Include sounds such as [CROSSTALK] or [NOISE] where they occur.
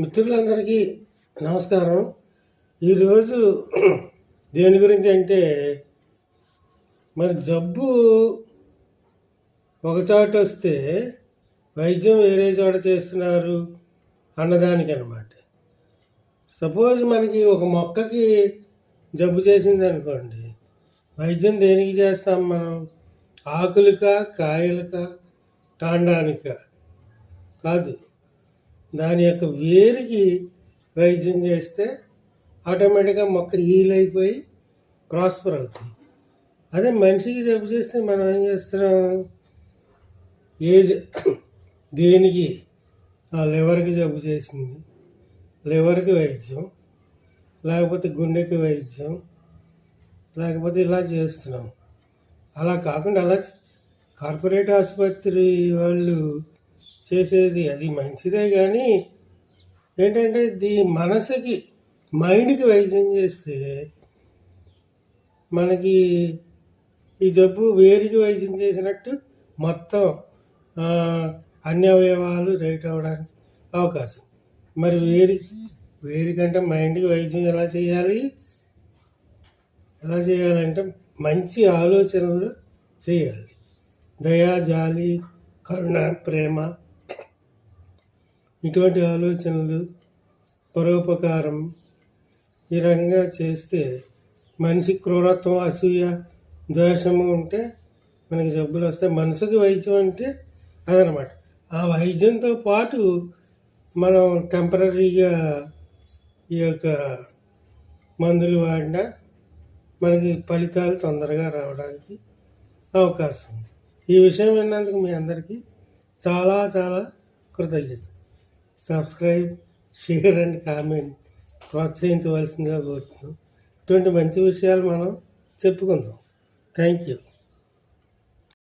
మిత్రులందరికీ నమస్కారం. ఈరోజు దేని గురించి అంటే మరి జబ్బు ఒక చోట వస్తే వైద్యం వేరే చోట చేస్తున్నారు అన్నదానికి అనమాట సపోజ్ మనకి ఒక మొక్కకి జబ్బు చేసింది అనుకోండి వైద్యం దేనికి చేస్తాం మనం? ఆకులక కాయలక కాండానిక కాదు. దాని యొక్క వేరుకి వైద్యం చేస్తే ఆటోమేటిక్గా మొక్క హీల్ అయిపోయి ప్రాస్పర్ అవుతుంది. అదే మనిషికి జబ్బు చేస్తే మనం ఏం చేస్తున్నాం? ఏజ్ [COUGHS] దేనికి? ఆ లివర్కి జబ్బు చేసింది. లివర్కి వైద్యం లేకపోతే గుండెకి వైద్యం లేకపోతే ఇలా చేస్తున్నాం. అలా కాకుండా అలా కార్పొరేట్ ఆసుపత్రి వాళ్ళు చేసేది అది మంచిదే కానీ ఏంటంటే దీ మనసుకి మైండ్కి వైద్యం చేస్తే మనకి ఈ జబ్బు వేరికి వైద్యం చేసినట్టు మొత్తం అన్ని అవయవాలు రైట్ అవ్వడానికి అవకాశం. మరి వేరి వేరికంటే మైండ్కి వైద్యం ఎలా చేయాలి? ఎలా చేయాలంటే మంచి ఆలోచనలు చేయాలి. దయా జాలి కరుణ ప్రేమ ఇటువంటి ఆలోచనలు పరోపకారం ఈ రకంగా చేస్తే మనిషి క్రూరత్వం అసూయ ద్వేషము ఉంటే మనకి జబ్బులు వస్తాయి. మనసుకి వైద్యం అంటే అదనమాట. ఆ వైద్యంతో పాటు మనం టెంపరీగా ఈ యొక్క మందులు వాడినా మనకి ఫలితాలు తొందరగా రావడానికి అవకాశం ఉంది. ఈ విషయం విన్నందుకు మీ అందరికీ చాలా చాలా కృతజ్ఞత సబ్స్క్రైబ్ షేర్ అండ్ కామెంట్ ప్రోత్సహించవలసిందిగా కోరుతున్నాం. ఇటువంటి మంచి విషయాలు మనం చెప్పుకుందాం. Thank you.